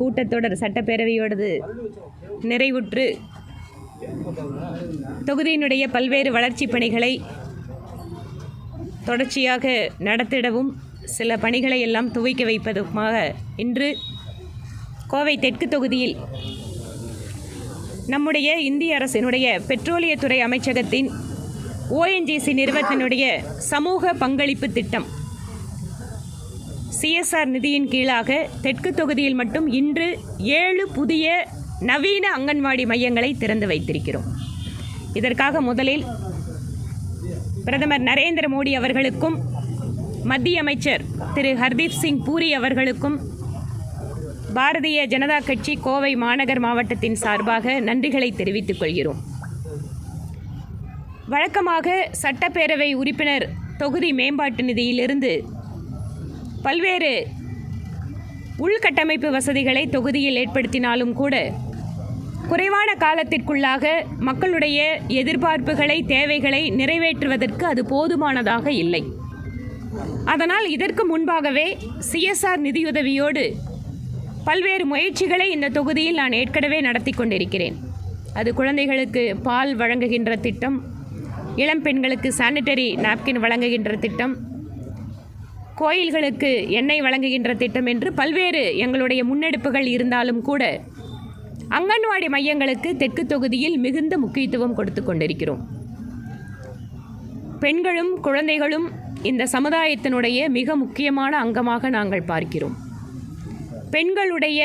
கூட்டத்தொடர் சட்டப்பேரவையோடது நிறைவுற்று. தொகுதியினுடைய பல்வேறு வளர்ச்சிப் பணிகளை தொடர்ச்சியாக நடத்திடவும் சில பணிகளை எல்லாம் துவக்கி வைப்பதுமாக இன்று கோவை தெற்கு தொகுதியில் நம்முடைய இந்திய அரசினுடைய பெட்ரோலியத்துறை அமைச்சகத்தின் ஓஎன்ஜிசி நிறுவனத்தினுடைய சமூக பங்களிப்பு திட்டம் சிஎஸ்ஆர் நிதியின் கீழாக தெற்கு தொகுதியில் மட்டும் இன்று ஏழு புதிய நவீன அங்கன்வாடி மையங்களை திறந்து வைத்திருக்கிறோம். இதற்காக முதலில் பிரதமர் நரேந்திர மோடி அவர்களுக்கும் மத்திய அமைச்சர் திரு ஹர்தீப் சிங் பூரி அவர்களுக்கும் பாரதிய ஜனதா கட்சி கோவை மாநகர் மாவட்டத்தின் சார்பாக நன்றிகளை தெரிவித்துக் கொள்கிறோம். வழக்கமாக சட்டப்பேரவை உறுப்பினர் தொகுதி மேம்பாட்டு நிதியிலிருந்து பல்வேறு உள்கட்டமைப்பு வசதிகளை தொகுதியில் ஏற்படுத்தினாலும் கூட குறைவான காலத்திற்குள்ளாக மக்களுடைய எதிர்பார்ப்புகளை தேவைகளை நிறைவேற்றுவதற்கு அது போதுமானதாக இல்லை. அதனால் இதற்கு முன்பாகவே சிஎஸ்ஆர் நிதியுதவியோடு பல்வேறு முயற்சிகளை இந்த தொகுதியில் நான் ஏற்கனவே நடத்தி கொண்டிருக்கிறேன். அது குழந்தைகளுக்கு பால் வழங்குகின்ற திட்டம் இளம் பெண்களுக்கு சானிட்டரி நாப்கின் வழங்குகின்ற திட்டம் கோயில்களுக்கு எண்ணெய் வழங்குகின்ற திட்டம் என்று பல்வேறு எங்களுடைய முன்னெடுப்புகள் இருந்தாலும் கூட அங்கன்வாடி மையங்களுக்கு தெற்கு தொகுதியில் மிகுந்த முக்கியத்துவம் கொடுத்து கொண்டிருக்கிறோம். பெண்களும் குழந்தைகளும் இந்த சமுதாயத்தினுடைய மிக முக்கியமான அங்கமாக நாங்கள் பார்க்கிறோம். பெண்களுடைய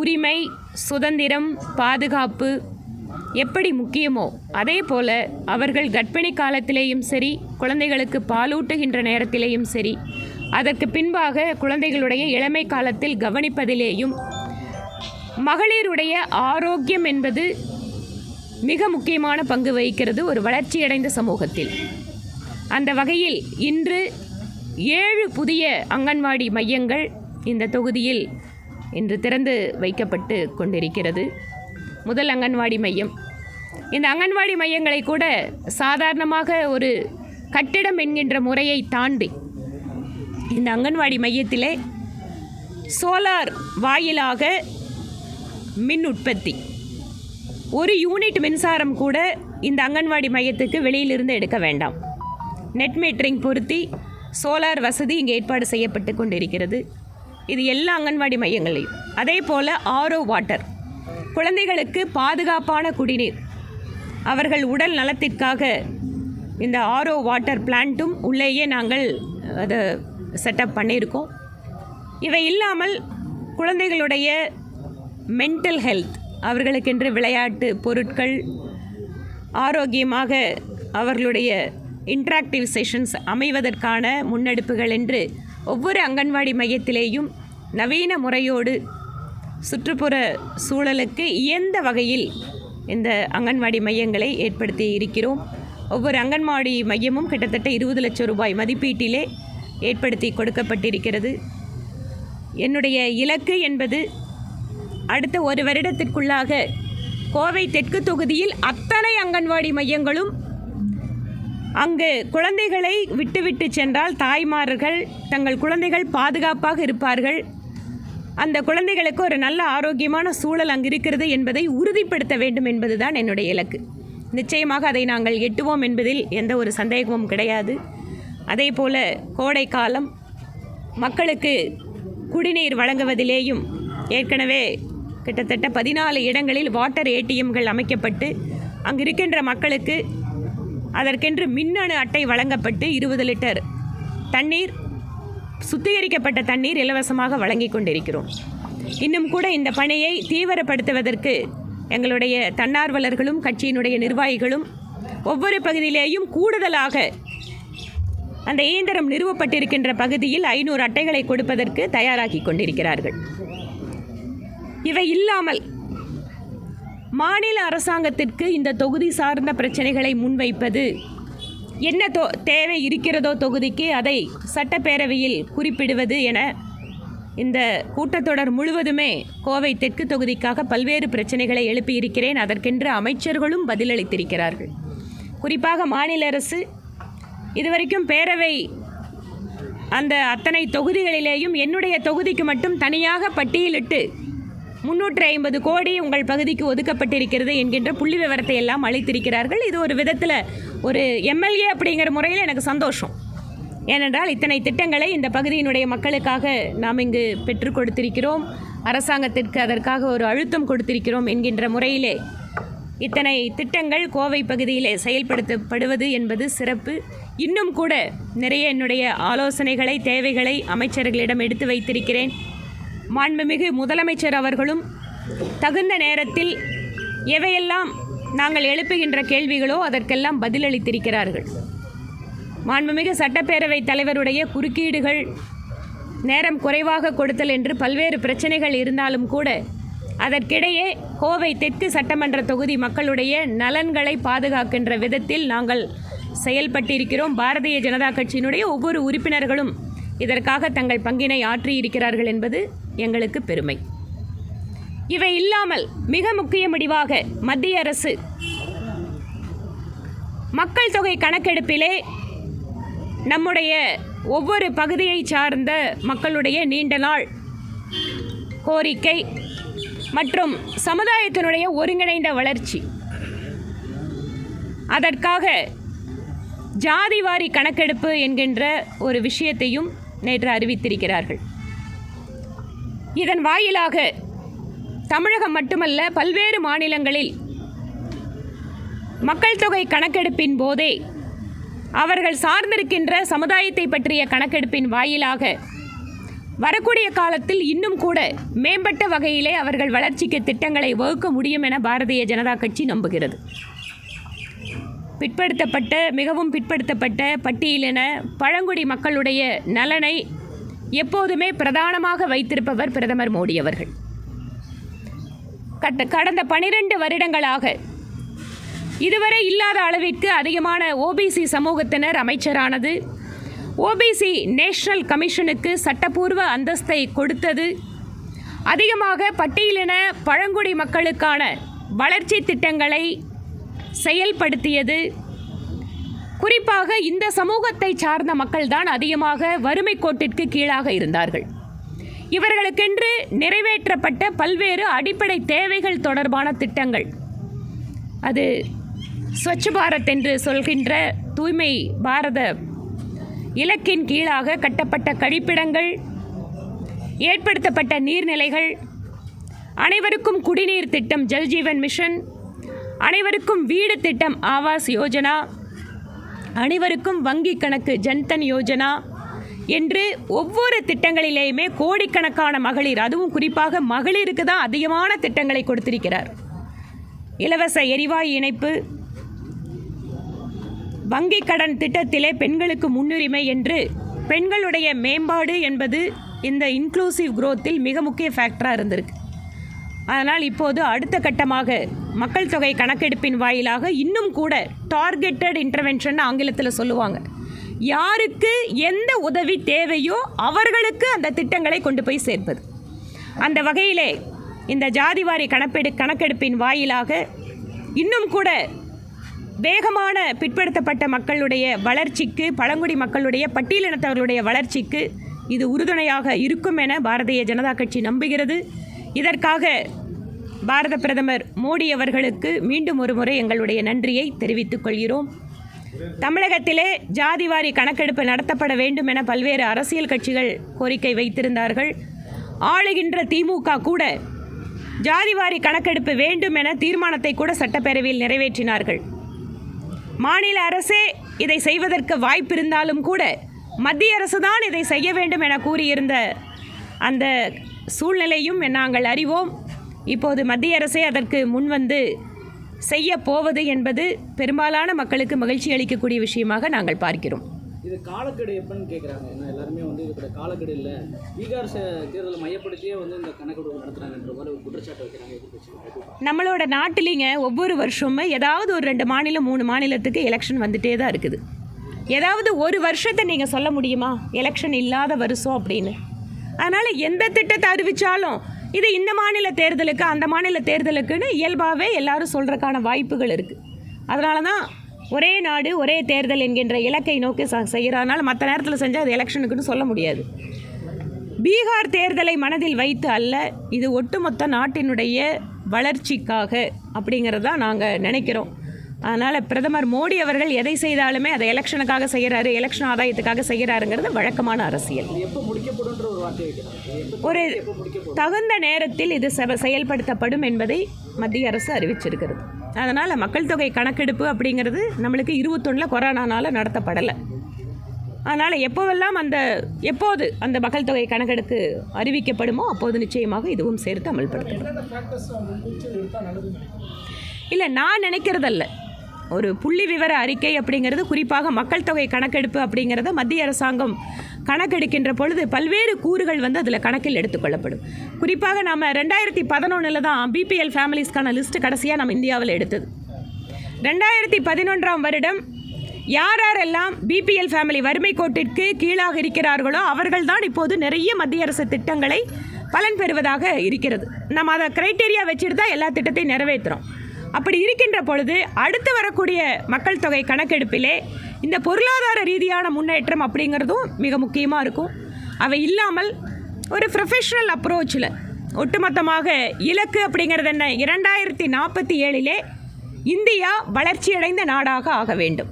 உரிமை சுதந்திரம் பாதுகாப்பு எப்படி முக்கியமோ அதே போல அவர்கள் கர்ப்பிணி காலத்திலேயும் சரி குழந்தைகளுக்கு பாலூட்டுகின்ற நேரத்திலேயும் சரி அதற்கு பின்பாக குழந்தைகளுடைய இளமை காலத்தில் கவனிப்பதிலேயும் மகளிருடைய ஆரோக்கியம் என்பது மிக முக்கியமான பங்கு வகிக்கிறது ஒரு வளர்ச்சியடைந்த சமூகத்தில். அந்த வகையில் இன்று ஏழு புதிய அங்கன்வாடி மையங்கள் இந்த தொகுதியில் இன்று திறந்து வைக்கப்பட்டு கொண்டிருக்கிறது. முதல் அங்கன்வாடி மையம் இந்த அங்கன்வாடி மையங்களை கூட சாதாரணமாக ஒரு கட்டிடம் என்கின்ற முறையை தாண்டி இந்த அங்கன்வாடி மையத்திலே சோலார் வாயிலாக மின் உற்பத்தி. ஒரு யூனிட் மின்சாரம் கூட இந்த அங்கன்வாடி மையத்துக்கு வெளியிலிருந்து எடுக்க வேண்டாம். நெட் மீட்டரிங் பொருத்தி சோலார் வசதி இங்கே ஏற்பாடு செய்யப்பட்டு கொண்டிருக்கிறது. இது எல்லா அங்கன்வாடி மையங்களையும். அதே போல் ஆரோ வாட்டர். குழந்தைகளுக்கு பாதுகாப்பான குடிநீர். அவர்கள் உடல் நலத்திற்காக இந்த ஆரோ வாட்டர் பிளான்ட்டும் உள்ளேயே நாங்கள் அதை செட்டப் பண்ணியிருக்கோம். இவை இல்லாமல் குழந்தைகளுடைய மென்டல் ஹெல்த் அவர்களுக்கென்று விளையாட்டு பொருட்கள் ஆரோக்கியமாக அவர்களுடைய இன்ட்ராக்டிவ் செஷன்ஸ் அமைவதற்கான முன்னெடுப்புகள் என்று ஒவ்வொரு அங்கன்வாடி மையத்திலேயும் நவீன முறையோடு சுற்றுப்புற சூழலுக்கு இயந்த வகையில் இந்த அங்கன்வாடி மையங்களை ஏற்படுத்தி இருக்கிறோம். ஒவ்வொரு அங்கன்வாடி மையமும் கிட்டத்தட்ட இருபது லட்சம் ரூபாய் மதிப்பீட்டிலே ஏற்படுத்தி கொடுக்கப்பட்டிருக்கிறது. என்னுடைய இலக்கு என்பது அடுத்த ஒரு வருடத்திற்குள்ளாக கோவை தெற்கு தொகுதியில் அத்தனை அங்கன்வாடி மையங்களும் அங்கு குழந்தைகளை விட்டுவிட்டு சென்றால் தாய்மார்கள் தங்கள் குழந்தைகள் பாதுகாப்பாக இருப்பார்கள். அந்த குழந்தைகளுக்கு ஒரு நல்ல ஆரோக்கியமான சூழல் அங்கு இருக்கிறது என்பதை உறுதிப்படுத்த வேண்டும் என்பதுதான் என்னுடைய இலக்கு. நிச்சயமாக அதை நாங்கள் எட்டுவோம் என்பதில் எந்த ஒரு சந்தேகமும் கிடையாது. அதே போல கோடை காலம் மக்களுக்கு குடிநீர் வழங்குவதிலேயும் ஏற்கனவே கிட்டத்தட்ட பதினாலு இடங்களில் வாட்டர் ஏடிஎம்கள் அமைக்கப்பட்டு அங்கு இருக்கின்ற மக்களுக்கு அதற்கென்று மின்னணு அட்டை வழங்கப்பட்டு இருபது லிட்டர் தண்ணீர் சுத்திகரிக்கப்பட்ட தண்ணீர் இலவசமாக வழங்கி கொண்டிருக்கிறோம். இன்னும் கூட இந்த பணியை தீவிரப்படுத்துவதற்கு எங்களுடைய தன்னார்வலர்களும் கட்சியினுடைய நிர்வாகிகளும் ஒவ்வொரு பகுதியிலேயும் கூடுதலாக அந்த இயந்திரம் நிறுவப்பட்டிருக்கின்ற பகுதியில் ஐநூறு அட்டைகளை கொடுப்பதற்கு தயாராகி கொண்டிருக்கிறார்கள். இவை இல்லாமல் மாநில அரசாங்கத்திற்கு இந்த தொகுதி சார்ந்த பிரச்சனைகளை முன்வைப்பது என்ன தொ தேவை இருக்கிறதோ தொகுதிக்கு அதை சட்டப்பேரவையில் குறிப்பிடுவது என இந்த கூட்டத்தொடர் முழுவதுமே கோவை தெற்கு தொகுதிக்காக பல்வேறு பிரச்சனைகளை எழுப்பியிருக்கிறேன். அதற்கென்று அமைச்சர்களும் பதிலளித்திருக்கிறார்கள். குறிப்பாக மாநில அரசு இதுவரைக்கும் பேரவை அந்த அத்தனை தொகுதிகளிலேயும் என்னுடைய தொகுதிக்கு மட்டும் தனியாக பட்டியலிட்டு முன்னூற்றி ஐம்பது கோடி உங்கள் பகுதிக்கு ஒதுக்கப்பட்டிருக்கிறது என்கின்ற புள்ளி விவரத்தை எல்லாம் அளித்திருக்கிறார்கள். இது ஒரு விதத்தில் ஒரு எம்எல்ஏ அப்படிங்கிற முறையில் எனக்கு சந்தோஷம். ஏனென்றால் இத்தனை திட்டங்களை இந்த பகுதியினுடைய மக்களுக்காக நாம் இங்கு பெற்றுக் கொடுத்திருக்கிறோம். அரசாங்கத்திற்கு அதற்காக ஒரு அழுத்தம் கொடுத்திருக்கிறோம் என்கின்ற முறையிலே. இத்தனை திட்டங்கள் கோவை பகுதியிலே செயல்படுத்தப்படுவது என்பது சிறப்பு. இன்னும் கூட நிறைய என்னுடைய ஆலோசனைகளை தேவைகளை அமைச்சர்களிடம் எடுத்து வைத்திருக்கிறேன். மாண்புமிகு முதலமைச்சர் அவர்களும் தகுந்த நேரத்தில் எவையெல்லாம் நாங்கள் எழுப்புகின்ற கேள்விகளோ அதற்கெல்லாம் பதிலளித்திருக்கிறார்கள். மாண்புமிகு சட்டப்பேரவை தலைவருடைய குறுக்கீடுகள் நேரம் குறைவாக கொடுத்தல் என்று பல்வேறு பிரச்சனைகள் இருந்தாலும் கூட அதற்கிடையே கோவை தெற்கு சட்டமன்ற தொகுதி மக்களுடைய நலன்களை பாதுகாக்கின்ற விதத்தில் நாங்கள் செயல்பட்டிருக்கிறோம். பாரதிய ஜனதா கட்சியினுடைய ஒவ்வொரு உறுப்பினர்களும் இதற்காக தங்கள் பங்கினை ஆற்றியிருக்கிறார்கள் என்பது எங்களுக்கு பெருமை. இவை இல்லாமல் மிக முக்கிய முடிவாக மத்திய அரசு மக்கள் தொகை கணக்கெடுப்பிலே நம்முடைய ஒவ்வொரு பகுதியை சார்ந்த மக்களுடைய நீண்ட நாள் கோரிக்கை மற்றும் சமுதாயத்தினுடைய ஒருங்கிணைந்த வளர்ச்சி. அதற்காக ஜாதிவாரி கணக்கெடுப்பு என்கின்ற ஒரு விஷயத்தையும் நேற்று அறிவித்திருக்கிறார்கள். இதன் வாயிலாக தமிழகம் மட்டுமல்ல பல்வேறு மாநிலங்களில் மக்கள் தொகை கணக்கெடுப்பின் போதே அவர்கள் சார்ந்திருக்கின்ற சமுதாயத்தை பற்றிய கணக்கெடுப்பின் வாயிலாக வரக்கூடிய காலத்தில் இன்னும் கூட மேம்பட்ட வகையிலே அவர்கள் வளர்ச்சிக்கு திட்டங்களை வகுக்க முடியும் என பாரதிய ஜனதா கட்சி நம்புகிறது. பிற்படுத்தப்பட்ட மிகவும் பிற்படுத்தப்பட்ட பட்டியலின பழங்குடி மக்களுடைய நலனை எப்போதுமே பிரதானமாக வைத்திருப்பவர் பிரதமர் மோடி அவர்கள். கட்ட கடந்த பனிரெண்டு வருடங்களாக இதுவரை இல்லாத அளவிற்கு அதிகமான ஓபிசி சமூகத்தினர் அமைச்சரானது. ஓபிசி நேஷனல் கமிஷனுக்கு சட்டப்பூர்வ அந்தஸ்தை கொடுத்தது. அதிகமாக பட்டியலின பழங்குடி மக்களுக்கான வளர்ச்சி திட்டங்களை செயல்படுத்தியது. குறிப்பாக இந்த சமூகத்தை சார்ந்த மக்கள்தான் அதிகமாக வறுமை கோட்டிற்கு கீழாக இருந்தார்கள். இவர்களுக்கென்று நிறைவேற்றப்பட்ட பல்வேறு அடிப்படை தேவைகள் தொடர்பான திட்டங்கள். அது ஸ்வச் பாரத் என்று சொல்கின்ற தூய்மை பாரத இலக்கின் கீழாக கட்டப்பட்ட கழிப்பிடங்கள் ஏற்படுத்தப்பட்ட நீர்நிலைகள் அனைவருக்கும் குடிநீர் திட்டம் ஜல்ஜீவன் மிஷன் அனைவருக்கும் வீடு திட்டம் ஆவாஸ் யோஜனா அனைவருக்கும் வங்கி கணக்கு ஜன்தன் யோஜனா என்று ஒவ்வொரு திட்டங்களிலேயுமே கோடிக்கணக்கான மகளிர் அதுவும் குறிப்பாக மகளிருக்கு தான் அதிகமான திட்டங்களை கொடுத்திருக்கிறார். இலவச எரிவாயு இணைப்பு வங்கி கடன் திட்டத்திலே பெண்களுக்கு முன்னுரிமை என்று பெண்களுடைய மேம்பாடு என்பது இந்த இன்க்ளூசிவ் குரோத்தில் மிக முக்கிய ஃபேக்டராக இருந்திருக்கு. அதனால் இப்போது அடுத்த கட்டமாக மக்கள் தொகை கணக்கெடுப்பின் வாயிலாக இன்னும் கூட டார்கெட்டட் இன்டர்வென்ஷன் ஆங்கிலத்தில் சொல்லுவாங்க. யாருக்கு எந்த உதவி தேவையோ அவர்களுக்கு அந்த திட்டங்களை கொண்டு போய் சேர்ப்பது. அந்த வகையிலே இந்த ஜாதிவாரி கணப்பெடு கணக்கெடுப்பின் வாயிலாக இன்னும் கூட வேகமான பிற்படுத்தப்பட்ட மக்களுடைய வளர்ச்சிக்கு பழங்குடி மக்களுடைய பட்டியலினத்தவர்களுடைய வளர்ச்சிக்கு இது உறுதுணையாக இருக்கும் என பாரதிய ஜனதா கட்சி நம்புகிறது. இதற்காக பாரத பிரதமர் மோடி அவர்களுக்கு மீண்டும் ஒருமுறை எங்களுடைய நன்றியை தெரிவித்துக் கொள்கிறோம். தமிழகத்திலே ஜாதிவாரி கணக்கெடுப்பு நடத்தப்பட வேண்டும் என பல்வேறு அரசியல் கட்சிகள் கோரிக்கை வைத்திருந்தார்கள். ஆளுகின்ற திமுக கூட ஜாதிவாரி கணக்கெடுப்பு வேண்டும் என தீர்மானத்தை கூட சட்டப்பேரவையில் நிறைவேற்றினார்கள். மாநில அரசே இதை செய்வதற்கு வாய்ப்பிருந்தாலும் கூட மத்திய அரசு தான் இதை செய்ய வேண்டும் என கூறியிருந்த அந்த சூழ்நிலையும் நாங்கள் அறிவோம். இப்போது மத்திய அரசே அதற்கு முன்வந்து செய்ய போவது என்பது பெரும்பாலான மக்களுக்கு மகிழ்ச்சி அளிக்கக்கூடிய விஷயமாக நாங்கள் பார்க்கிறோம். இது காலக்கெடு எப்பன்னு கேட்குறாங்க ஏன்னா எல்லாருமே வந்து இதுக்கு காலக்கெடு இல்லை. பீகார் தேர்தலை மையப்படுத்தியே வந்து இந்த கணக்கெடுப்பு மாதிரி ஒரு குற்றச்சாட்டு வைக்கிறாங்க நம்மளோட நாட்டிலிங்க ஒவ்வொரு வருஷமும் ஏதாவது ஒரு ரெண்டு மாநிலம் மூணு மாநிலத்துக்கு எலெக்ஷன் வந்துட்டே தான் இருக்குது. ஏதாவது ஒரு வருஷத்தை நீங்கள் சொல்ல முடியுமா? எலெக்ஷன் இல்லாத வருஷம் அப்படின்னு. அதனால் எந்த திட்டத்தை அறிவித்தாலும் இது இந்த மாநில தேர்தலுக்கு அந்த மாநில தேர்தலுக்குன்னு இயல்பாகவே எல்லாரும் சொல்கிறதுக்கான வாய்ப்புகள் இருக்குது அதனால தான் ஒரே நாடு ஒரே தேர்தல் என்கின்ற இலக்கை நோக்கி ச செய்கிறதுனால மற்ற நேரத்தில் செஞ்சால் அது எலெக்ஷனுக்குன்னு சொல்ல முடியாது. பீகார் தேர்தலை மனதில் வைத்து அல்ல இது ஒட்டுமொத்த நாட்டினுடைய வளர்ச்சிக்காக அப்படிங்கிறதான் நாங்கள் நினைக்கிறோம். அதனால் பிரதமர் மோடி அவர்கள் எதை செய்தாலுமே அதை எலெக்ஷனுக்காக செய்கிறாரு எலெக்ஷன் ஆதாயத்துக்காக செய்கிறாருங்கிறது வழக்கமான அரசியல். ஒரு தகுந்த நேரத்தில் இது செவ- செயல்படுத்தப்படும் என்பதை மத்திய அரசு அறிவிச்சிருக்கிறது. அதனால் மக்கள் தொகை கணக்கெடுப்பு அப்படிங்கிறது நம்மளுக்கு இருபத்தொன்னில் கொரோனானால நடத்தப்படலை. அதனால் எப்போவெல்லாம் அந்த எப்போது அந்த மக்கள் தொகை கணக்கெடுப்பு அறிவிக்கப்படுமோ அப்போது நிச்சயமாக இதுவும் சேர்த்து அமல்படுத்தப்படும். இல்லை நான் நினைக்கிறதல்ல. ஒரு புள்ளி விவர அறிக்கை அப்படிங்கிறது குறிப்பாக மக்கள் தொகை கணக்கெடுப்பு அப்படிங்கிறத மத்திய அரசாங்கம் கணக்கெடுக்கின்ற பொழுது பல்வேறு கூறுகள் வந்து அதில் கணக்கில் எடுத்துக்கொள்ளப்படும். குறிப்பாக நம்ம ரெண்டாயிரத்தி பதினொன்றில் தான் பிபிஎல் ஃபேமிலிஸ்க்கான லிஸ்ட்டு கடைசியாக நம்ம இந்தியாவில் எடுத்தது. ரெண்டாயிரத்தி பதினொன்றாம் வருடம் யார் யாரெல்லாம் பிபிஎல் ஃபேமிலி வறுமை கோட்டிற்கு கீழாக இருக்கிறார்களோ அவர்கள்தான் இப்போது நிறைய மத்திய அரசு திட்டங்களை பலன் பெறுவதாக இருக்கிறது. நம்ம அதை க்ரைட்டீரியா வச்சுட்டு தான் எல்லா திட்டத்தையும் நிறைவேற்றுறோம் அப்படி இருக்கின்ற பொழுது அடுத்து வரக்கூடிய மக்கள் தொகை கணக்கெடுப்பிலே இந்த பொருளாதார ரீதியான முன்னேற்றம் அப்படிங்கிறதும் மிக முக்கியமாக இருக்கும். அவை இல்லாமல் ஒரு ப்ரொஃபஷ்னல் அப்ரோச்சில் ஒட்டுமொத்தமாக இலக்கு அப்படிங்கிறது என்ன? இரண்டாயிரத்தி நாற்பத்தி ஏழிலே இந்தியா வளர்ச்சியடைந்த நாடாக ஆக வேண்டும்.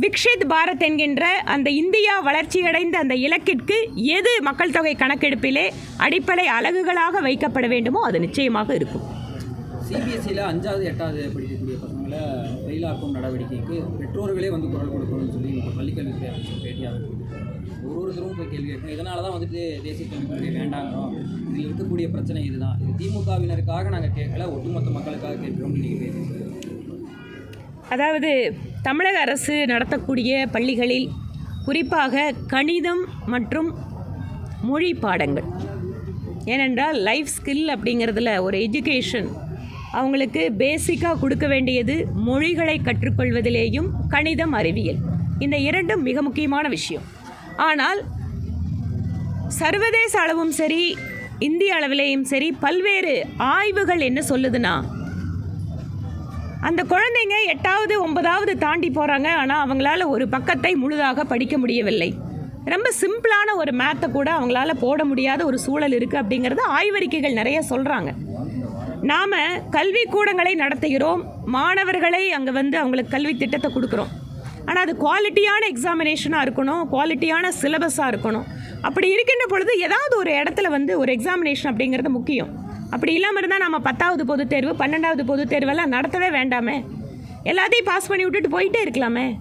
விக்ஷித் பாரத் என்கின்ற அந்த இந்தியா வளர்ச்சியடைந்த அந்த இலக்கிற்கு எது மக்கள் தொகை கணக்கெடுப்பிலே அடிப்படை அலகுகளாக வைக்கப்பட வேண்டுமோ அது நிச்சயமாக இருக்கும். சிபிஎஸ்சியில் அஞ்சாவது எட்டாவது படிக்கக்கூடிய பசங்களை ஃபெயிலாக்கும் நடவடிக்கைக்கு பெற்றோர்களே வந்து குரல் கொடுக்கணும்னு சொல்லி இப்போ பள்ளிக்கல்வித்துறை அமைச்சர் பேட்டியாக ஒரு ஒருத்தரும் இப்போ கேள்வி கேட்கணும். இதனால தான் வந்துட்டு தேசிய கல்விக் கொள்கை வேண்டாங்கிறோம். இதில் இருக்கக்கூடிய பிரச்சனை இதுதான். இது திமுகவினருக்காக நாங்கள் கேட்கல ஒட்டுமொத்த மக்களுக்காக கேட்குறோம்னு நீங்கள் பேசுகிறீங்க அதாவது தமிழக அரசு நடத்தக்கூடிய பள்ளிகளில் குறிப்பாக கணிதம் மற்றும் மொழி பாடங்கள். ஏனென்றால் லைஃப் ஸ்கில் அப்படிங்கிறதுல ஒரு எஜுகேஷன் அவங்களுக்கு பேசிக்காக கொடுக்க வேண்டியது மொழிகளை கற்றுக்கொள்வதிலேயும் கணிதம் அறிவியல். இந்த இரண்டும் மிக முக்கியமான விஷயம். ஆனால் சர்வதேச அளவும் சரி இந்திய அளவிலேயும் சரி பல்வேறு ஆய்வுகள் என்ன சொல்லுதுன்னா அந்த குழந்தைங்க எட்டாவது ஒன்பதாவது தாண்டி போகிறாங்க ஆனால் அவங்களால ஒரு பக்கத்தை முழுதாக படிக்க முடியவில்லை. ரொம்ப சிம்பிளான ஒரு மேத்தை கூட அவங்களால போட முடியாத ஒரு சூழல் இருக்குது அப்படிங்கிறது ஆய்வறிக்கைகள் நிறைய சொல்கிறாங்க நாம் கல்வி கூடங்களை நடத்துகிறோம். மாணவர்களை அங்கே வந்து அவங்களுக்கு கல்வி திட்டத்தை கொடுக்குறோம். ஆனால் அது குவாலிட்டியான எக்ஸாமினேஷனாக இருக்கணும். குவாலிட்டியான சிலபஸாக இருக்கணும். அப்படி இருக்கின்ற பொழுது ஏதாவது ஒரு இடத்துல வந்து ஒரு எக்ஸாமினேஷன் அப்படிங்கிறது முக்கியம். அப்படி இல்லாமல் இருந்தால் நம்ம பத்தாவது பொதுத் தேர்வு பன்னெண்டாவது பொதுத் தேர்வெல்லாம் நடத்தவே வேண்டாமே. எல்லாத்தையும் பாஸ் பண்ணி விட்டுட்டு போயிட்டே இருக்கலாமே.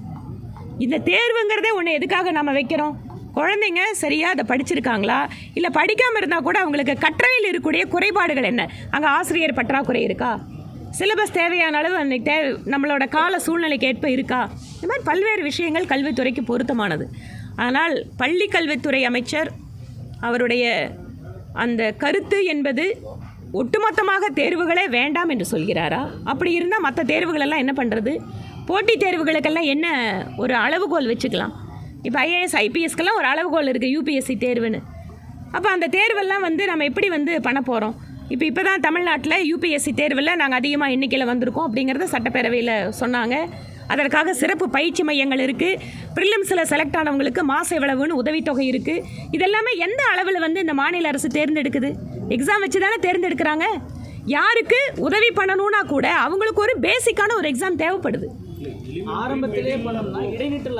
இந்த தேர்வுங்கிறதே ஒன்று எதுக்காக நம்ம வைக்கிறோம்? குழந்தைங்க சரியாக அதை படிச்சிருக்காங்களா? இல்லை படிக்காமல் இருந்தால் கூட அவங்களுக்கு கற்றலையில் இருக்கக்கூடிய குறைபாடுகள் என்ன? அங்கே ஆசிரியர் பற்றாக்குறை இருக்கா? சிலபஸ் தேவையான அளவு அன்றைக்கு தேவை நம்மளோட கால சூழ்நிலைக்கு ஏற்ப இருக்கா? இந்த மாதிரி பல்வேறு விஷயங்கள் கல்வித்துறைக்கு பொருத்தமானது. ஆனால் பள்ளி கல்வித்துறை அமைச்சர் அவருடைய அந்த கருத்து என்பது ஒட்டுமொத்தமாக தேர்வுகளே வேண்டாம் என்று சொல்கிறாரா? அப்படி இருந்தால் மற்ற தேர்வுகளெல்லாம் என்ன பண்ணுறது போட்டித் தேர்வுகளுக்கெல்லாம் என்ன ஒரு அளவுகோல் வச்சுக்கலாம்? இப்போ ஐஏஎஸ் ஐபிஎஸ்க்கெல்லாம் ஒரு அளவுகோல் இருக்குது யூபிஎஸ்சி தேர்வுன்னு. அப்போ அந்த தேர்வெல்லாம் வந்து நம்ம எப்படி வந்து பண்ண போகிறோம் இப்போ இப்போ தான் தமிழ்நாட்டில் யூபிஎஸ்சி தேர்வில் நாங்கள் அதிகமாக எண்ணிக்கையில் வந்திருக்கோம் அப்படிங்கிறத சட்டப்பேரவையில் சொன்னாங்க. அதற்காக சிறப்பு பயிற்சி மையங்கள் இருக்குது ப்ரிலிம்ஸில் செலக்ட் ஆனவங்களுக்கு மாச எவ்வளவுன்னு உதவித்தொகை இருக்குது இதெல்லாமே எந்த அளவில் வந்து இந்த மாநில அரசு தேர்ந்தெடுக்குது? எக்ஸாம் வச்சு தானே தேர்ந்தெடுக்கிறாங்க? யாருக்கு உதவி பண்ணணும்னா கூட அவங்களுக்கு ஒரு பேசிக்கான ஒரு எக்ஸாம் தேவைப்படுது. இடைநிற்றல்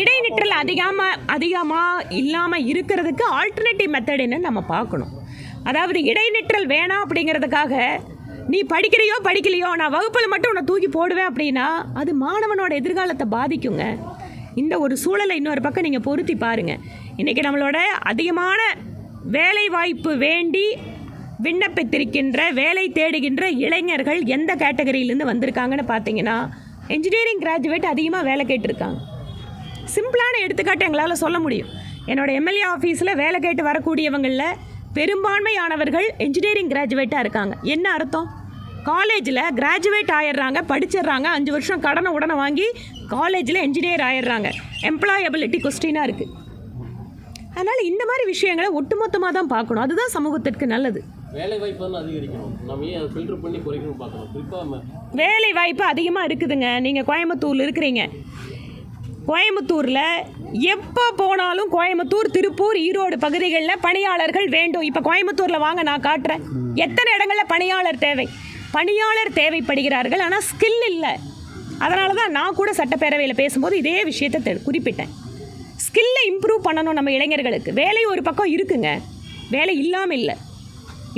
இடைநிற்றல் அதிகமாக அதிகமாக இல்லாமல் இருக்கிறதுக்கு ஆல்டர்னேட்டிவ் மெத்தட் என்னன்னு நம்ம பார்க்கணும். அதாவது இடைநிற்றல் வேணாம் அப்படிங்கிறதுக்காக நீ படிக்கிறியோ படிக்கலையோ நான் வகுப்பில் மட்டும் உன்னை தூக்கி போடுவேன் அப்படின்னா அது மாணவனோட எதிர்காலத்தை பாதிக்குங்க. இந்த ஒரு சூழலை இன்னொரு பக்கம் நீங்கள் பொருத்தி பாருங்கள் இன்றைக்கி நம்மளோட அதிகமான வேலை வாய்ப்பு வேண்டி விண்ணப்பித்திருக்கின்ற வேலை தேடுகின்ற இளைஞர்கள் எந்த கேட்டகரியிலேருந்து வந்திருக்காங்கன்னு பார்த்தீங்கன்னா இன்ஜினியரிங் கிராஜுவேட் அதிகமாக வேலை கேட்டிருக்காங்க. சிம்பிளான எடுத்துக்காட்டு எங்களால் சொல்ல முடியும். என்னோடய எம்எல்ஏ ஆஃபீஸில் வேலை கேட்டு வரக்கூடியவங்களில் பெரும்பான்மையானவர்கள் இன்ஜினியரிங் கிராஜுவேட்டாக இருக்காங்க. என்ன அர்த்தம்? காலேஜில் கிராஜுவேட் ஆயிடுறாங்க படிச்சிடுறாங்க அஞ்சு வருஷம் கடனை உடனே வாங்கி காலேஜில் இன்ஜினியர் ஆயிடுறாங்க. எம்ப்ளாயபிலிட்டி கொஸ்டினாக இருக்குது அதனால் இந்த மாதிரி விஷயங்களை ஒட்டுமொத்தமாக தான் பார்க்கணும். அதுதான் சமூகத்திற்கு நல்லது. வேலை வாய்ப்பு வந்து அதிகரிக்கணும். நம்ம ஏன் அதை ஃபில்டர் பண்ணி குறைக்கணும் பார்க்கணும். குறிப்பாக வேலை வாய்ப்பு அதிகமாக இருக்குதுங்க. நீங்கள் கோயம்புத்தூரில் இருக்கிறீங்க. கோயம்புத்தூரில் எப்போ போனாலும் கோயம்புத்தூர் திருப்பூர் ஈரோடு பகுதிகளில் பணியாளர்கள் வேண்டும். இப்போ கோயம்புத்தூரில் வாங்க நான் காட்டுறேன். எத்தனை இடங்களில் பணியாளர் தேவை? பணியாளர் தேவைப்படுகிறார்கள். ஆனால் ஸ்கில் இல்லை. அதனால தான் நான் கூட சட்டப்பேரவையில் பேசும்போது இதே விஷயத்தை குறிப்பிட்டேன். ஸ்கில்லை இம்ப்ரூவ் பண்ணணும் நம்ம இளைஞர்களுக்கு. வேலை ஒரு பக்கம் இருக்குங்க. வேலை இல்லாமல் இல்லை.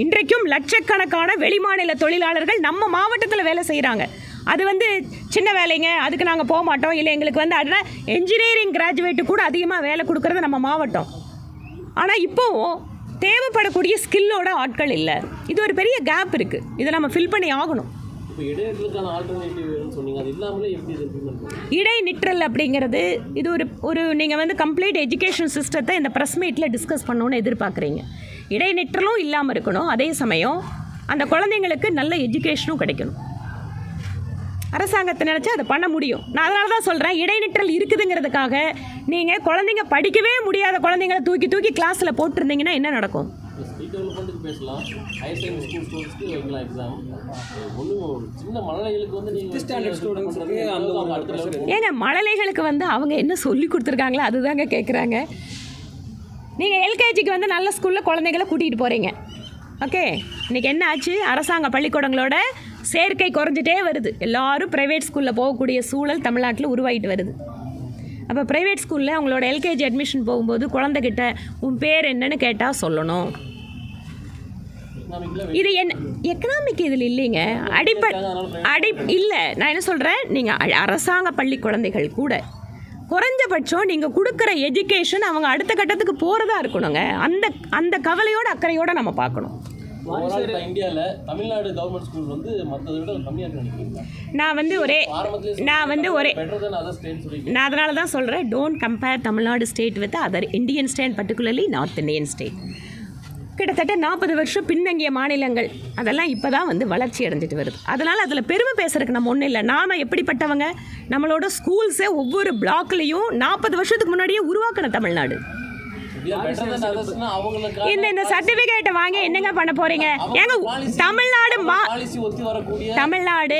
இன்றைக்கும் லட்சக்கணக்கான வெளிமாநில தொழிலாளர்கள் நம்ம மாவட்டத்தில் வேலை செய்கிறாங்க அது வந்து சின்ன வேலைங்க அதுக்கு நாங்கள் போக மாட்டோம். இல்லை எங்களுக்கு வந்து அதுனா என்ஜினியரிங் கிராஜுவேட்டு கூட அதிகமாக வேலை கொடுக்கறது நம்ம மாவட்டம். ஆனால் இப்போவும் தேவைப்படக்கூடிய ஸ்கில்லோட ஆட்கள் இல்லை. இது ஒரு பெரிய கேப் இருக்குது இதை நம்ம ஃபில் பண்ணி ஆகணும். பண்ணுங்க இடைநிற்றல் அப்படிங்கிறது இது ஒரு ஒரு நீங்கள் வந்து கம்ப்ளீட் எஜுகேஷன் சிஸ்டத்தை இந்த ப்ரெஸ் மீட்டில் டிஸ்கஸ் பண்ணணும்னு எதிர்பார்க்குறீங்க. இடைநிற்றலும் இல்லாமல் இருக்கணும். அதே சமயம் அந்த குழந்தைங்களுக்கு நல்ல எஜுகேஷனும் கிடைக்கணும். அரசாங்கத்தை நினச்சா அதை பண்ண முடியும். நான் அதனால தான் சொல்கிறேன் இடைநிற்றல் இருக்குதுங்கிறதுக்காக நீங்கள் குழந்தைங்க படிக்கவே முடியாத குழந்தைங்கள தூக்கி தூக்கி கிளாஸில் போட்டிருந்தீங்கன்னா என்ன நடக்கும்? ஸ்கில் டெவலப்மெண்ட்டுக்கு பேசலாம். ஹையர் செகண்டரி ஸ்கூல் ஸ்டூடெண்ட்ஸ்க்கு வைக்கலாம் எக்ஸாம் ஒன்றும் சின்ன மழலைகளுக்கு வந்து நீங்கள் ஸ்டாண்டர்ட் ஸ்டூடெண்ட்ஸுக்கு அந்த ஒரு அடுத்த pressure level ஏங்க மழலைகளுக்கு வந்து அவங்க என்ன சொல்லி கொடுத்துருக்காங்களோ அதுதாங்க கேட்குறாங்க நீங்கள் எல்கேஜிக்கு வந்து நல்ல ஸ்கூலில் குழந்தைகளை கூட்டிகிட்டு போகிறீங்க ஓகே இன்றைக்கி என்ன ஆச்சு? அரசாங்க பள்ளிக்கூடங்களோட சேர்க்கை குறைஞ்சிட்டே வருது. எல்லாரும் ப்ரைவேட் ஸ்கூலில் போகக்கூடிய சூழல் தமிழ்நாட்டில் உருவாகிட்டு வருது. அப்போ ப்ரைவேட் ஸ்கூலில் அவங்களோட எல்கேஜி அட்மிஷன் போகும்போது குழந்தைகிட்ட உன் பேர் என்னன்னு கேட்டால் சொல்லணும். இது என்ன எக்கனாமிக் இதில் இல்லைங்க. அடிப்படை அடி இல்லை. நான் என்ன சொல்கிறேன் நீங்கள் அரசாங்க பள்ளி குழந்தைகள் கூட குறைஞ்சபட்சம் நீங்கள் கொடுக்குற எஜுகேஷன் அவங்க அடுத்த கட்டத்துக்கு போகிறதா இருக்கணுங்க. அந்த அந்த கவலையோட அக்கறையோட நம்ம பார்க்கணும். இந்தியாவில் தமிழ்நாடு கவர்மெண்ட் ஸ்கூல் வந்து மற்றதை விட கம்மியாக இருக்கு நினைக்கிறீங்களா? நான் வந்து ஒரே நான் வந்து ஒரே நான் அதனால தான் சொல்கிறேன் don't compare Tamil Nadu state with other Indian state particularly north Indian state கிட்டத்தட்ட நாற்பது வருஷம் பின்தங்கிய மாநிலங்கள். அதெல்லாம் இப்போ தான் வந்து வளர்ச்சி அடைஞ்சிட்டு வருது. அதனால் அதில் பெருமை பேசுறதுக்கு நம்ம ஒன்றும் இல்லை. நாம் எப்படிப்பட்டவங்க? நம்மளோட ஸ்கூல்ஸை ஒவ்வொரு பிளாக்லேயும் நாற்பது வருஷத்துக்கு முன்னாடியே உருவாக்கின தமிழ்நாடு. இந்த இந்த சர்டிஃபிகேட்டை வாங்கி என்னங்க பண்ண போகிறீங்க ஏங்க தமிழ்நாடு தமிழ்நாடு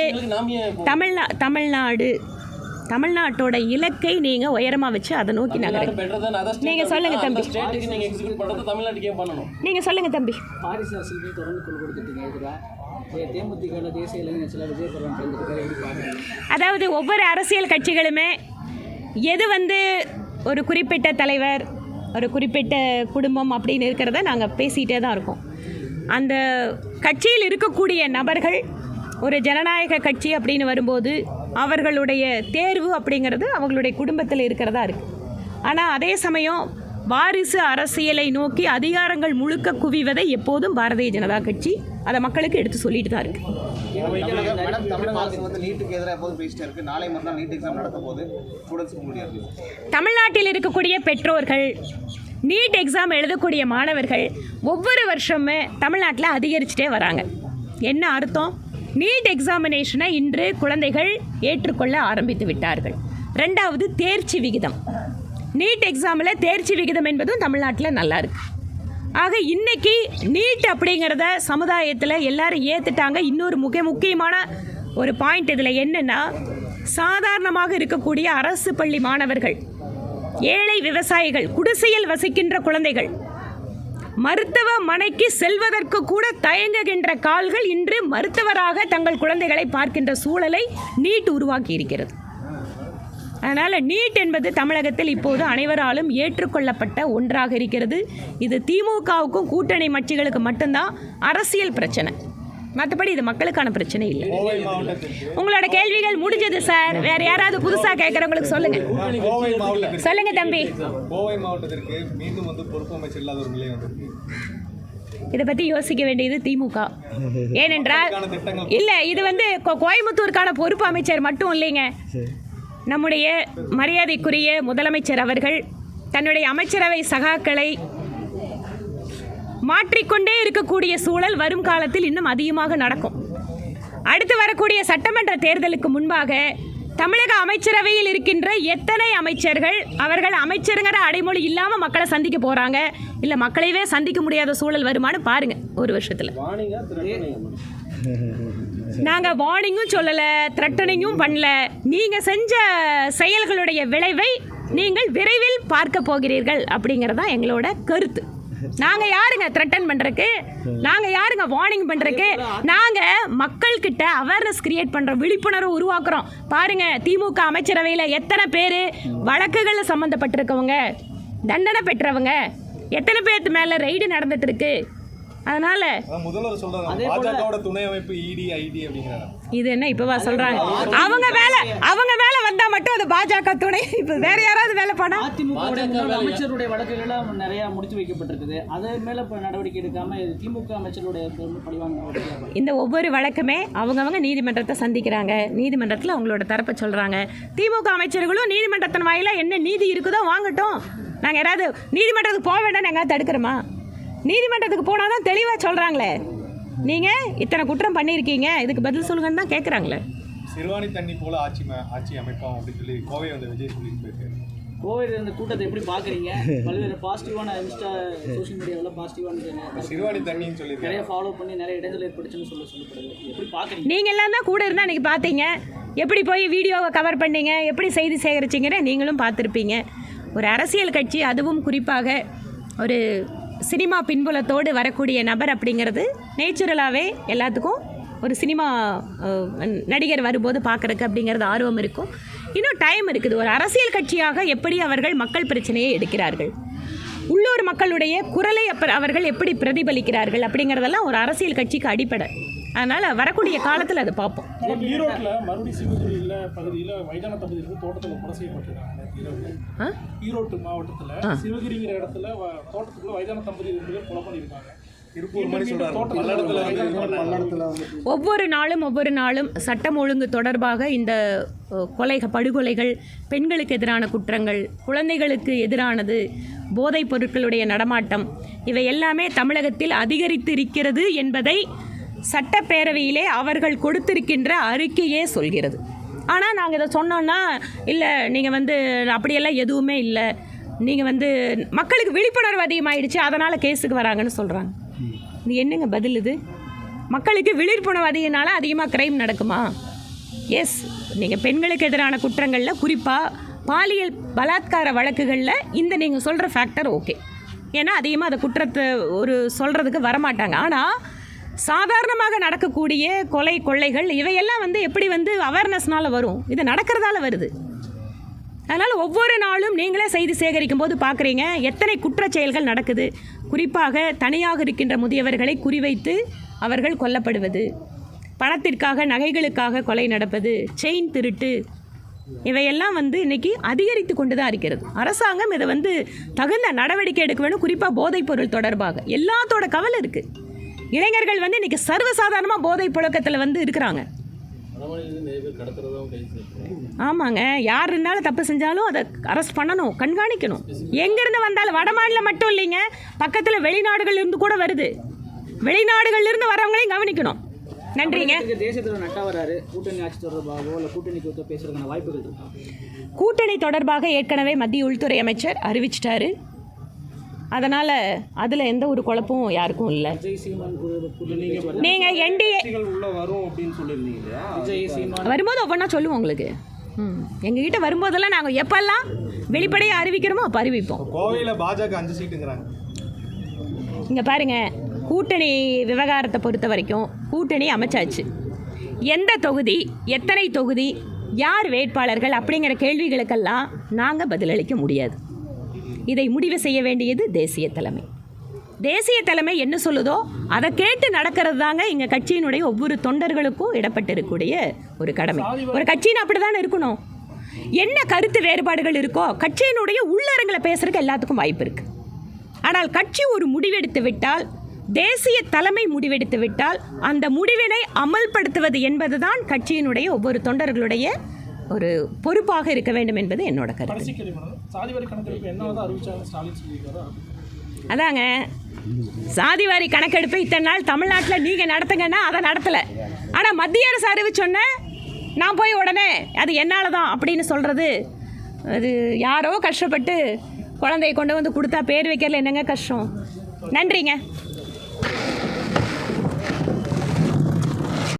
தமிழ்நா தமிழ்நாடு தமிழ்நாட்டோட இலக்கை நீங்கள் உயரமாக வச்சு அதை நோக்கி நகருங்க. பெட்டர் தென். அதர் நீங்க சொல்லுங்க தம்பி. நீங்கள் நீங்கள் சொல்லுங்கள் தம்பி. அதாவது ஒவ்வொரு அரசியல் கட்சிகளுமே எது வந்து ஒரு குறிப்பிட்ட தலைவர் ஒரு குறிப்பிட்ட குடும்பம் அப்படின்னு இருக்கிறத நாங்கள் பேசிகிட்டே தான் இருக்கோம். அந்த கட்சியில் இருக்கக்கூடிய நபர்கள் ஒரு ஜனநாயக கட்சி அப்படின்னு வரும்போது அவர்களுடைய தேர்வு அப்படிங்கிறது அவங்களுடைய குடும்பத்தில் இருக்கிறதா இருக்குது ஆனால் அதே சமயம் வாரிசு அரசியலை நோக்கி அதிகாரங்கள் முழுக்க குவிவதை எப்போதும் பாரதிய ஜனதா கட்சி அதை மக்களுக்கு எடுத்து சொல்லிட்டு தான் இருக்கு. தமிழ்நாட்டில் இருக்கக்கூடிய பெற்றோர்கள் நீட் எக்ஸாம் எழுதக்கூடிய மாணவர்கள் ஒவ்வொரு வருஷமே தமிழ்நாட்டில் அதிகரிச்சுட்டே வராங்க. என்ன அர்த்தம்? நீட் எக்ஸாமினேஷனை இன்று குழந்தைகள் ஏற்றுக்கொள்ள ஆரம்பித்து விட்டார்கள். ரெண்டாவது தேர்ச்சி விகிதம். நீட் எக்ஸாமில் தேர்ச்சி விகிதம் என்பதும் தமிழ்நாட்டில் நல்லாயிருக்கு ஆக இன்னைக்கு நீட் அப்படிங்கிறத சமுதாயத்தில் எல்லாரும் ஏற்றுட்டாங்க இன்னொரு முக்கிய முக்கியமான ஒரு பாயிண்ட் இதில் என்னென்னா சாதாரணமாக இருக்கக்கூடிய அரசு பள்ளி மாணவர்கள் ஏழை விவசாயிகள் குடிசையில் வசிக்கின்ற குழந்தைகள் மருத்துவமனைக்கு செல்வதற்கு கூட தயங்குகின்ற கால்கள் இன்று மருத்துவராக தங்கள் குழந்தைகளை பார்க்கின்ற சூழலை நீட் உருவாக்கி இருக்கிறது அதனால் நீட் என்பது தமிழகத்தில் இப்போது அனைவராலும் ஏற்றுக்கொள்ளப்பட்ட ஒன்றாக இருக்கிறது. இது திமுகவுக்கும் கூட்டணி மட்சிகளுக்கு மட்டும்தான் அரசியல் பிரச்சனை. மற்றபடி இது மக்களுக்கான பிரச்சனை இல்லை. உங்களோட கேள்விகள் முடிஞ்சது சார். வேற யாராவது புதுசாக கேட்குறவங்களுக்கு சொல்லுங்க. சொல்லுங்க தம்பி. கோவை மாவட்டத்திற்கு மீண்டும் வந்து பொறுப்பு அமைச்சர் இல்லாத ஒரு நிலை வந்திருக்கு இதை பற்றி யோசிக்க வேண்டியது திமுக. ஏனென்றால் இல்லை இது வந்து கோ- கோயம்புத்தூருக்கான பொறுப்பு அமைச்சர் மட்டும் இல்லைங்க. நம்முடைய மரியாதைக்குரிய முதலமைச்சர் அவர்கள் தன்னுடைய அமைச்சரவை சகாக்களை மாற்றிக்கொண்டே இருக்கக்கூடிய சூழல் வரும் காலத்தில் இன்னும் அதிகமாக நடக்கும். அடுத்து வரக்கூடிய சட்டமன்ற தேர்தலுக்கு முன்பாக தமிழக அமைச்சரவையில் இருக்கின்ற எத்தனை அமைச்சர்கள் அவர்கள் அமைச்சருங்கிற அடைமொழி இல்லாமல் மக்களை சந்திக்க போகிறாங்க இல்லை மக்களையே சந்திக்க முடியாத சூழல் வருமானு பாருங்கள் ஒரு வருஷத்தில். நாங்கள் வார்னிங்கும் சொல்லலை த்ரெட்டனிங்கும் பண்ணல. நீங்கள் செஞ்ச செயல்களுடைய விளைவை நீங்கள் விரைவில் பார்க்க போகிறீர்கள் அப்படிங்கிறது தான் எங்களோட கருத்து. நாங்கள் யாருங்க த்ரெட்டன் பண்ணுறக்கு நாங்கள் யாருங்க வார்னிங் பண்ணுறக்கு நாங்கள் மக்கள்கிட்ட அவேர்னஸ் கிரியேட் பண்ணுறோம் விழிப்புணர்வு உருவாக்குறோம். பாருங்க திமுக அமைச்சரவையில் எத்தனை பேர் வழக்குகளில் சம்மந்தப்பட்டிருக்கவங்க தண்டனை பெற்றவங்க எத்தனை பேர்த்து மேலே ரைடு நடந்துட்டு இருக்கு? அதனால் அதான் முதல்வர் சொல்றாங்க. பாஜகவோட துணை அமைப்பு E இடி ஐடி அப்படிங்கிறாங்க. இது என்ன இப்பவா சொல்றாங்க? அவங்க வேலை அவங்க வேலை வந்தா மட்டும் அது பாஜக துணை இப்ப வேற யாராவது வேலை பண்ணா? அதிமுக அமைச்சருடைய வழக்குகள்லாம் நிறைய முடித்து வைக்கப்பட்டிருக்குது. அது மேல இப்ப நடவடிக்கை எடுக்காம திமுக அமைச்சருடைய இந்த ஒவ்வொரு வழக்குமே அவங்கவங்க நீதிமன்றத்தை சந்திக்கிறாங்க. நீதிமன்றத்தில் அவங்களோட தரப்பை சொல்றாங்க. திமுக அமைச்சர்களும் நீதிமன்றத்தின் வாயில என்ன நீதி இருக்குதோ வாங்கட்டும். நாங்கள் யாராவது நீதிமன்றத்துக்கு போக வேண்டாம் நாங்கள் தடுக்கிறோமா? நீதிமன்றத்துக்கு போனால் தான் தெளிவாக சொல்கிறாங்களே நீங்கள் இத்தனை குற்றம் பண்ணியிருக்கீங்க இதுக்கு பதில் சொல்லுங்கன்னு தான் கேட்குறாங்களே சிறுவாணி தண்ணி போல ஆட்சி ஆட்சி அமைப்போம் அப்படின்னு சொல்லி கோவை வந்த விஜய் சொல்லிட்டு போயிருக்காரு கோவிட் இந்த கூட்டத்தை எப்படி பாக்குறீங்க பல்வேறு பாசிட்டிவான இன்ஸ்டா சோஷியல் மீடியாவில் பாசிட்டிவான சிறுவாணி தண்ணின்னு சொல்லியிருக்காரு நிறைய ஃபாலோ பண்ணி நிறைய இடைஞ்சல் ஏற்பட்டுச்சுன்னு சொல்ல சொல்லப்படுது. எப்படி பாக்குறீங்க நீங்கள் எல்லாம் தான் கூட இருந்தால் அன்றைக்கி பார்த்தீங்க எப்படி போய் வீடியோவை கவர் பண்ணீங்க? எப்படி செய்தி சேகரிச்சிங்கன்னு நீங்களும் பார்த்துருப்பீங்க. ஒரு அரசியல் கட்சி அதுவும் குறிப்பாக ஒரு சினிமா பின்புலத்தோடு வரக்கூடிய நபர் அப்படிங்கிறது நேச்சுரலாகவே எல்லாத்துக்கும் ஒரு சினிமா நடிகர் வரும்போது பார்க்குறக்கு அப்படிங்கிறது ஆர்வம் இருக்கும். இன்னும் டைம் இருக்குது. ஒரு அரசியல் கட்சியாக எப்படி அவர்கள் மக்கள் பிரச்சனையை எடுக்கிறார்கள்? உள்ளூர் மக்களுடைய குரலை அப்ப அவர்கள் எப்படி பிரதிபலிக்கிறார்கள் அப்படிங்கிறதெல்லாம் ஒரு அரசியல் கட்சிக்கு அடிப்படை. அதனால் வரக்கூடிய காலத்தில் அதை பார்ப்போம். ஈரோட்டில் மறுபடியும் சிவகிரியில் பகுதியில் மைதான பகுதியில் தோட்டத்தில் கொலை செய்யப்பட்டிருக்காங்க ஈரோட்டு மாவட்டத்தில் சிவகிரிங்கிற இடத்துல தோட்டத்துக்குள்ள வயதான தம்பதி ரெண்டு பேர் கொலை பண்ணியிருக்காங்க. ஒவ்வொரு நாளும் ஒவ்வொரு நாளும் சட்டம் ஒழுங்கு தொடர்பாக இந்த அஹ், கொலை படுகொலைகள் பெண்களுக்கு எதிரான குற்றங்கள் குழந்தைகளுக்கு எதிரானது போதைப் பொருட்களுடைய நடமாட்டம் இவை எல்லாமே தமிழகத்தில் அதிகரித்து இருக்கிறது என்பதை சட்டப்பேரவையிலே அவர்கள் கொடுத்திருக்கின்ற அறிக்கையே சொல்கிறது. ஆனால் நாங்கள் இதை சொன்னோன்னா இல்லை நீங்கள் வந்து அப்படியெல்லாம் எதுவுமே இல்லை. நீங்கள் வந்து மக்களுக்கு விழிப்புணர்வு அதிகமாகிடுச்சு அதனால் கேஸுக்கு வராங்கன்னு சொல்கிறாங்க இது என்னங்க பதில் இது? மக்களுக்கு விழிப்புணர்வு அதிகனால அதிகமாக கிரைம் நடக்குமா? எஸ் நீங்கள் பெண்களுக்கு எதிரான குற்றங்களில் குறிப்பாக பாலியல் பலாத்கார வழக்குகளில் இந்த நீங்கள் சொல்கிற ஃபேக்டர் ஓகே ஏன்னா அதிகமாக அந்த குற்றத்தை ஒரு சொல்கிறதுக்கு வரமாட்டாங்க. ஆனால் சாதாரணமாக நடக்கக்கூடிய கொலை கொள்ளைகள் இவையெல்லாம் வந்து எப்படி வந்து அவேர்னஸ்னால் வரும்? இது நடக்கிறதால வருது. அதனால் ஒவ்வொரு நாளும் நீங்களே செய்தி சேகரிக்கும் போது பார்க்குறீங்க எத்தனை குற்றச் செயல்கள் நடக்குது. குறிப்பாக தனியாக இருக்கின்ற முதியவர்களை குறிவைத்து அவர்கள் கொல்லப்படுவது. பணத்திற்காக நகைகளுக்காக கொலை நடப்பது. செயின் திருட்டு. இவையெல்லாம் வந்து இன்னைக்கு அதிகரித்து கொண்டு தான் இருக்கிறது. அரசாங்கம் இதை வந்து தகுந்த நடவடிக்கை எடுக்க வேணும் குறிப்பாக போதைப்பொருள் தொடர்பாக. எல்லாத்தோட கவலை இருக்குது இளைஞர்கள் வந்து இன்னைக்கு சர்வசாதாரணமாக போதைப் புழக்கத்தில் வந்து இருக்கிறாங்க. ஆமாங்க. யார் இருந்தாலும் தப்பு செஞ்சாலும் அதை அரெஸ்ட் பண்ணணும் கண்காணிக்கணும். எங்கேருந்து வந்தாலும் வட மாநிலம் மட்டும் இல்லைங்க. பக்கத்தில் வெளிநாடுகள் இருந்து கூட வருது. வெளிநாடுகள்ல இருந்து வரவங்களையும் கவனிக்கணும். நன்றிங்க. தேசத்துல நட்டா வராரு. கூட்டணி ஆட்சி தொடர்பாகவோ இல்லை கூட்டணி குறித்து பேசுறதுக்கான வாய்ப்புகள் கூட்டணி தொடர்பாக ஏற்கனவே மத்திய உள்துறை அமைச்சர் அறிவிச்சிட்டாரு. அதனால் அதில் எந்த ஒரு குழப்பமும் யாருக்கும் இல்லை. நீங்கள் என்டிஏ வரும்போது ஒவ்வொன்றா சொல்லுவோம் உங்களுக்கு. ம். எங்ககிட்ட வரும்போதெல்லாம் நாங்கள் எப்பெல்லாம் வெளிப்படையாக அறிவிக்கிறோமோ அப்போ அறிவிப்போம். கோவையில் பாஜக அஞ்சு சீட்டுங்கிறாங்க. இங்கே பாருங்க கூட்டணி விவகாரத்தை பொறுத்த வரைக்கும் கூட்டணி அமைச்சாச்சு. எந்த தொகுதி எத்தனை தொகுதி யார் வேட்பாளர்கள் அப்படிங்கிற கேள்விகளுக்கெல்லாம் நாங்கள் பதிலளிக்க முடியாது. இதை முடிவு செய்ய வேண்டியது தேசிய தலைமை. தேசிய தலைமை என்ன சொல்லுதோ அதை கேட்டு நடக்கிறது தாங்க எங்கள் கட்சியினுடைய ஒவ்வொரு தொண்டர்களுக்கும் இடப்பட்டிருக்கக்கூடிய ஒரு கடமை. ஒரு கட்சின்னு அப்படி தானே இருக்கணும்? என்ன கருத்து வேறுபாடுகள் இருக்கோ கட்சியினுடைய உள்ளரங்களை பேசுறதுக்கு எல்லாத்துக்கும் வாய்ப்பு இருக்குது ஆனால் கட்சி ஒரு முடிவெடுத்து விட்டால் தேசிய தலைமை முடிவெடுத்து விட்டால் அந்த முடிவினை அமல்படுத்துவது என்பதுதான் கட்சியினுடைய ஒவ்வொரு தொண்டர்களுடைய ஒரு பொறுப்பாக இருக்க வேண்டும் என்பது என்னோட கருத்து. சாதிவாரி கணக்கெடுப்பு என்னதான் அறிவிச்சாங்க ஸ்டாலின் சொல்லியிருக்காரு. அதாங்க சாதிவாரி கணக்கெடுப்பு இத்தனை நாள் தமிழ்நாட்டில் நீங்கள் நடத்துங்கன்னா அதை நடத்தலை. ஆனால் மத்திய அரசு அறிவிச்சோன்னே நான் போய் உடனே அது என்னால் தான் அப்படின்னு சொல்கிறது அது யாரோ கஷ்டப்பட்டு குழந்தைய கொண்டு வந்து கொடுத்தா பேர் வைக்கிறதுல என்னங்க கஷ்டம்? நன்றிங்க.